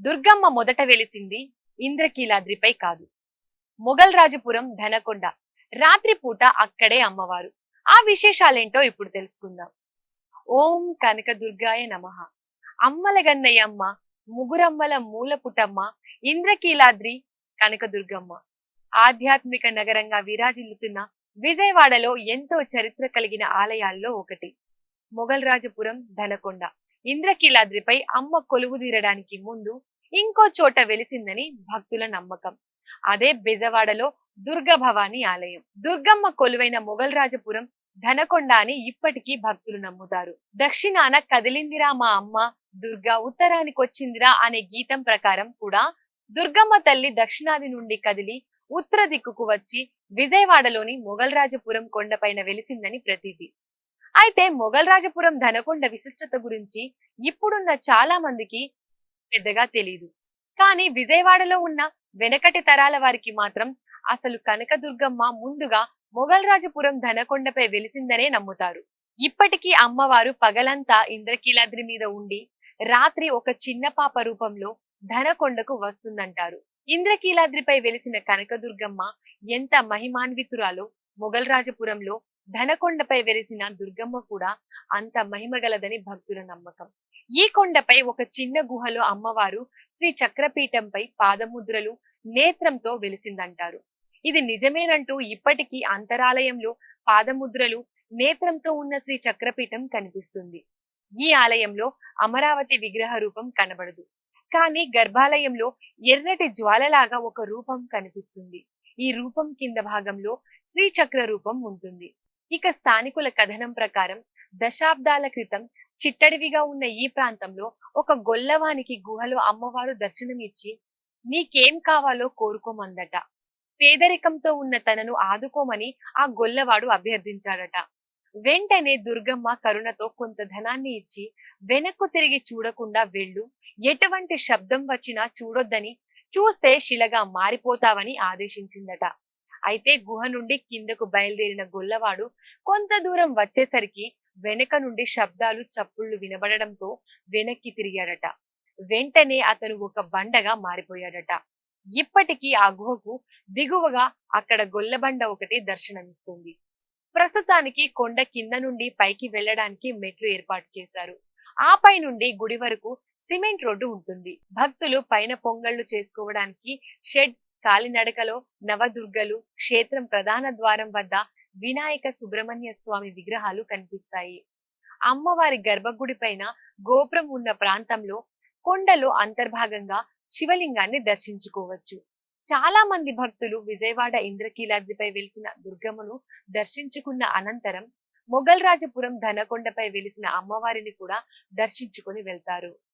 దుర్గమ్మ మొదట వెలిసింది ఇంద్రకీలాద్రిపై కాదు. మొఘల్ రాజపురం ధనకొండ. రాత్రిపూట అక్కడే అమ్మవారు. ఆ విశేషాలేంటో ఇప్పుడు తెలుసుకుందాం. ఓం కనక దుర్గాయ నమః. అమ్మల గన్నయ్యమ్మ ముగురమ్మల మూలపుటమ్మ ఇంద్రకీలాద్రి కనకదుర్గమ్మ. ఆధ్యాత్మిక నగరంగా విరాజిల్లుతున్న విజయవాడలో ఎంతో చరిత్ర కలిగిన ఆలయాల్లో ఒకటి. మొఘల్ రాజపురం ధనకొండ. ఇంద్రకీలాద్రిపై అమ్మ కొలువు తీరడానికి ముందు ఇంకో చోట వెలిసిందని భక్తుల నమ్మకం. అదే బెజవాడలో దుర్గ భవాని ఆలయం. దుర్గమ్మ కొలువైన మొఘల్ రాజపురం ధనకొండ అని ఇప్పటికీ భక్తులు నమ్ముతారు. దక్షిణాన కదిలిందిరా మా అమ్మ దుర్గా ఉత్తరానికొచ్చిందిరా అనే గీతం ప్రకారం కూడా దుర్గమ్మ తల్లి దక్షిణాది నుండి కదిలి ఉత్తర దిక్కుకు వచ్చి విజయవాడలోని మొఘల్ రాజపురం కొండపైన వెలిసిందని ప్రతీతి. అయితే మొఘల్ రాజపురం ధనకొండ విశిష్టత గురించి ఇప్పుడున్న చాలా మందికి పెద్దగా తెలియదు కానీ విజయవాడలో ఉన్న వెనకటి తరాల వారికి మాత్రం అసలు కనకదుర్గమ్మ ముందుగా మొఘల్ రాజపురం ధనకొండపై వెలిసిందనే నమ్ముతారు. ఇప్పటికీ అమ్మవారు పగలంతా ఇంద్రకీలాద్రి మీద ఉండి రాత్రి ఒక చిన్న పాప రూపంలో ధనకొండకు వస్తుందంటారు. ఇంద్రకీలాద్రిపై వెలిసిన కనకదుర్గమ్మ ఎంత మహిమాన్వితురాలో! మొఘల్ రాజపురంలో ధనకొండపై వెలిసిన దుర్గమ్మ కూడా అంత మహిమగలదని భక్తుల నమ్మకం. ఈ కొండపై ఒక చిన్న గుహలో అమ్మవారు శ్రీ చక్రపీఠంపై పాదముద్రలు నేత్రంతో వెలిసిందంటారు. ఇది నిజమేనంటూ ఇప్పటికీ అంతరాలయంలో పాదముద్రలు నేత్రంతో ఉన్న శ్రీ చక్రపీఠం కనిపిస్తుంది. ఈ ఆలయంలో అమరావతి విగ్రహ రూపం కనబడదు. కానీ గర్భాలయంలో ఎర్రటి జ్వాలలాగా ఒక రూపం కనిపిస్తుంది. ఈ రూపం కింద భాగంలో శ్రీచక్ర రూపం ఉంటుంది. ఇక స్థానికుల కథనం ప్రకారం దశాబ్దాల క్రితం చిట్టడివిగా ఉన్న ఈ ప్రాంతంలో ఒక గొల్లవానికి గుహలో అమ్మవారు దర్శనమిచ్చి నీకేం కావాలో కోరుకోమందట. పేదరికంతో ఉన్న తనను ఆదుకోమని ఆ గొల్లవాడు అభ్యర్థించాడట. వెంటనే దుర్గమ్మ కరుణతో కొంత ధనాన్ని ఇచ్చి వెనక్కు తిరిగి చూడకుండా వెళ్ళు. ఎటువంటి శబ్దం వచ్చినా చూడొద్దని చూస్తే శిలగా మారిపోతావని ఆదేశించిందట. అయితే గుహ నుండి కిందకు బయలుదేరిన గొల్లవాడు కొంత దూరం వచ్చేసరికి వెనక నుండి శబ్దాలు చప్పుళ్ళు వినబడడంతో వెనక్కి తిరిగాడట. వెంటనే అతను ఒక బండగా మారిపోయాడట. ఇప్పటికీ ఆ గుహకు దిగువగా అక్కడ గొల్లబండ ఒకటి దర్శనమిస్తుంది. ప్రస్తుతానికి కొండ కింద నుండి పైకి వెళ్ళడానికి మెట్లు ఏర్పాటు చేశారు. ఆ పై నుండి గుడి వరకు సిమెంట్ రోడ్డు ఉంటుంది. భక్తులు పైన పొంగళ్ళు చేసుకోవడానికి షెడ్ కాలినడకలో నవదుర్గలు క్షేత్రం ప్రధాన ద్వారం వద్ద వినాయక సుబ్రహ్మణ్య స్వామి విగ్రహాలు కనిపిస్తాయి. అమ్మవారి గర్భగుడి పైన గోపురం ఉన్న ప్రాంతంలో కొండలో అంతర్భాగంగా శివలింగాన్ని దర్శించుకోవచ్చు. చాలా మంది భక్తులు విజయవాడ ఇంద్రకీలాద్రిపై వెలిసిన దుర్గమ్మను దర్శించుకున్న అనంతరం మొఘల్ రాజపురం ధనకొండపై వెలిసిన అమ్మవారిని కూడా దర్శించుకొని వెళ్తారు.